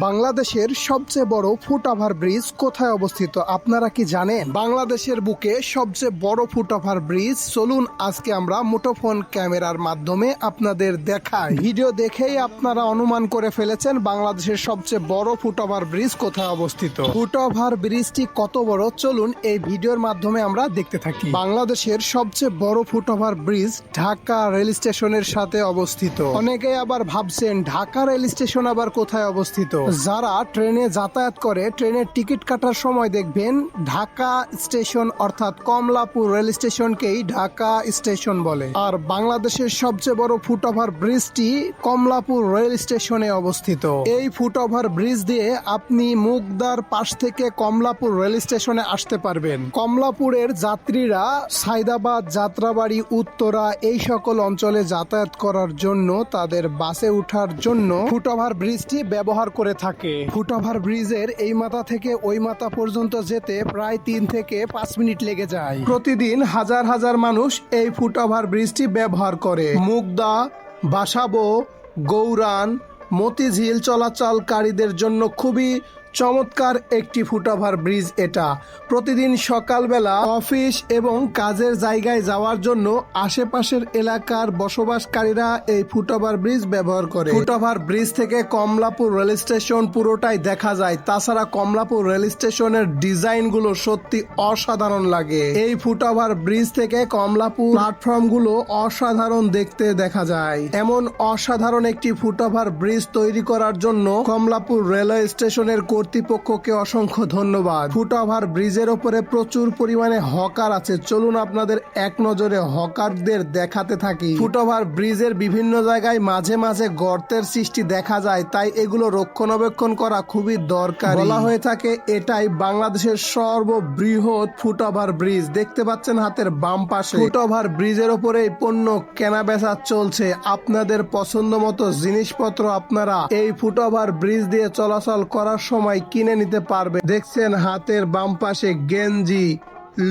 বাংলাদেশের সবচেয়ে বড় ফুট ওভার ব্রিজ কোথায় অবস্থিত? আপনারা কি জানেন? বাংলাদেশের বুকে সবচেয়ে বড় ফুট ওভার ব্রিজ। চলুন, আজকে আমরা মুঠোফোন ক্যামেরার মাধ্যমে আপনাদের দেখাই। ভিডিও দেখেই আপনারা অনুমান করে ফেলেছেন বাংলাদেশের সবচেয়ে বড় ফুট ওভার ব্রিজ কোথায় অবস্থিত। ফুট ওভার ব্রিজটি কত বড়? চলুন, এই ভিডিওর মাধ্যমে আমরা দেখতে থাকি। বাংলাদেশের সবচেয়ে বড় foot over bridge Dhaka rail স্টেশনের সাথে অবস্থিত। অনেকে আবার ভাবছেন, ঢাকা রেল স্টেশন আবার কোথায় অবস্থিত? যারা ট্রেনে যাতায়াত করে, ট্রেনের টিকিট কাটার সময় দেখবেন ঢাকা স্টেশন অর্থাৎ কমলাপুর রেল স্টেশনকেই ঢাকা স্টেশন বলে। আর বাংলাদেশের সবচেয়ে বড় ফুট ওভার ব্রিজটি কমলাপুর রেল স্টেশনে অবস্থিত। এই ফুট ওভার ব্রিজ দিয়ে আপনি মুগদার পাশ থেকে কমলাপুর রেল স্টেশনে আসতে পারবেন। কমলাপুরের যাত্রীরা সাইদাবাদ, যাত্রাবাড়ি, উত্তরা এই সকল অঞ্চলে যাতায়াত করার জন্য তাদের বাসে ওঠার জন্য ফুট ওভার ব্রিজটি ব্যবহার করে থাকে। ফুটওভার ব্রিজের এই মাথা থেকে ওই মাথা পর্যন্ত যেতে প্রায় তিন থেকে পাঁচ মিনিট লেগে যায়। প্রতিদিন হাজার হাজার মানুষ এই ফুটওভার ব্রিজটি ব্যবহার করে। মুগদা, বাসাবো, গৌরান, মতিঝিল চলাচলকারীদের জন্য খুবই চমৎকার একটি ফুটওভার ব্রিজ এটা। প্রতিদিন সকালবেলা অফিস এবং কাজের জায়গায় যাওয়ার জন্য আশেপাশের এলাকার বসবাসকারীরা এই ফুটওভার ব্রিজ ব্যবহার করে। ফুটওভার ব্রিজ থেকে কমলাপুর রেল স্টেশন পুরোটাই দেখা যায়। তাছাড়া কমলাপুর রেল স্টেশনের ডিজাইনগুলো সত্যি অসাধারণ লাগে। এই ফুটওভার ব্রিজ থেকে কমলাপুর প্ল্যাটফর্মগুলো অসাধারণ দেখতে দেখা যায়। এমন অসাধারণ একটি ফুটওভার ব্রিজ তৈরি করার জন্য কমলাপুর রেলওয়ে স্টেশনের কর্তৃপক্ষকে অসংখ্য ধন্যবাদ। ফুটওভার ব্রিজের ওপরে প্রচুর পরিমাণে হকার আছে। চলুন আপনাদের এক নজরে হকারদের দেখাতে থাকি। ফুটওভার ব্রিজের বিভিন্ন জায়গায় মাঝে মাঝে গর্তের সৃষ্টি দেখা যায়, তাই এগুলো রক্ষণাবেক্ষণ করা খুবই দরকার। বলা হয়ে থাকে, এটাই বাংলাদেশের সর্ববৃহৎ ফুটওভার ব্রিজ। দেখতে পাচ্ছেন হাতের বাম পাশে। ফুটওভার ব্রিজের ওপরে পণ্য কেনা বেচা চলছে। আপনাদের পছন্দ মতো জিনিসপত্র আপনারা এই ফুটওভার ব্রিজ দিয়ে চলাচল করার সময় কিনে নিতে পারবে। দেখছেন হাতের বাম পাশে গেঞ্জি,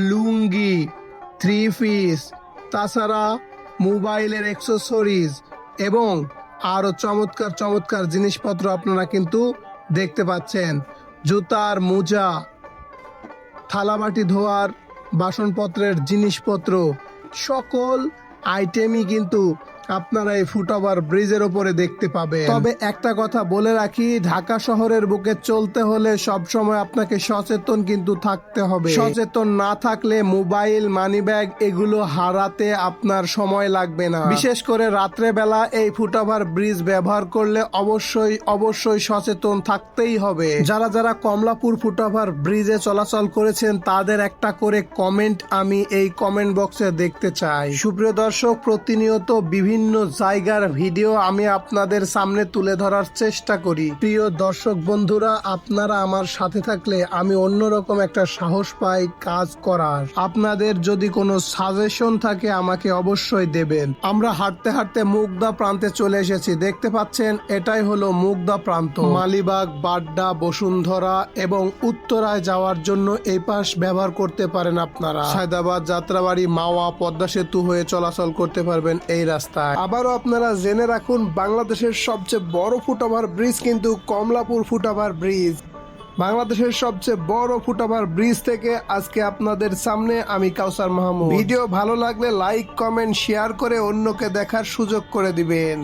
লুঙ্গি থ্রি পিস তাছাড়া মোবাইলের অ্যাক্সেসরিজ এবং আরও চমৎকার চমৎকার জিনিসপত্র আপনারা কিন্তু দেখতে পাচ্ছেন। জুতার মোজা, থালাবাটি ধোয়ার বাসনপত্রের জিনিসপত্র, সকল আইটেমই কিন্তু আপনারা এই ফুটওভার ব্রিজের ওপরে দেখতে পাবেন। তবে একটা কথা বলে রাখি ঢাকা শহরের বুকে চলতে হলে সব সময় আপনাকে সচেতন কিন্তু থাকতে হবে। সচেতন না থাকলে মোবাইল মানি ব্যাগ এগুলো হারাতে আপনার সময় লাগবে না। বিশেষ করে রাত্রে বেলা এই ফুটওভার ব্রিজ ব্যবহার করলে অবশ্যই অবশ্যই সচেতন থাকতেই হবে। যারা যারা কমলাপুর ফুটওভার ব্রিজে চলাচল করেছেন তাদের একটা করে কমেন্ট আমি এই কমেন্ট বক্সে দেখতে চাই। সুপ্রিয় দর্শক প্রতিনিয়ত বিভিন্ন জায়গার ভিডিও আমি আপনাদের সামনে তুলে ধরার চেষ্টা করি। প্রিয় দর্শক বন্ধুরা, আপনারা আমার সাথে থাকলে আমি অন্যরকম একটা সাহস পাই কাজ করার। আপনাদের যদি কোনো সাজেশন থাকে, আমাকে অবশ্যই দেবেন। আমরা হাঁটতে হাঁটতে মুগদা প্রান্তে চলে এসেছি। দেখতে পাচ্ছেন, এটাই হলো মুগদা প্রান্ত। মালিবাগ, বাড্ডা, বসুন্ধরা এবং উত্তরায় যাওয়ার জন্য এই পাশ ব্যবহার করতে পারেন আপনারা। সায়দাবাদ, যাত্রাবাড়ি, মাওয়া, পদ্মা সেতু হয়ে চলাচল করতে পারবেন এই রাস্তায়। আবারও আপনারা জেনে রাখুন, বাংলাদেশের সবচেয়ে বড় ফুটওভার ব্রিজ কিন্তু কমলাপুর ফুটওভার ব্রিজ। বাংলাদেশের সবচেয়ে বড় ফুটওভার ব্রিজ থেকে আজকে আপনাদের সামনে আমি কাউসার মাহমুদ। ভিডিও ভালো লাগলে লাইক, কমেন্ট, শেয়ার করে অন্যকে দেখার সুযোগ করে দিবেন।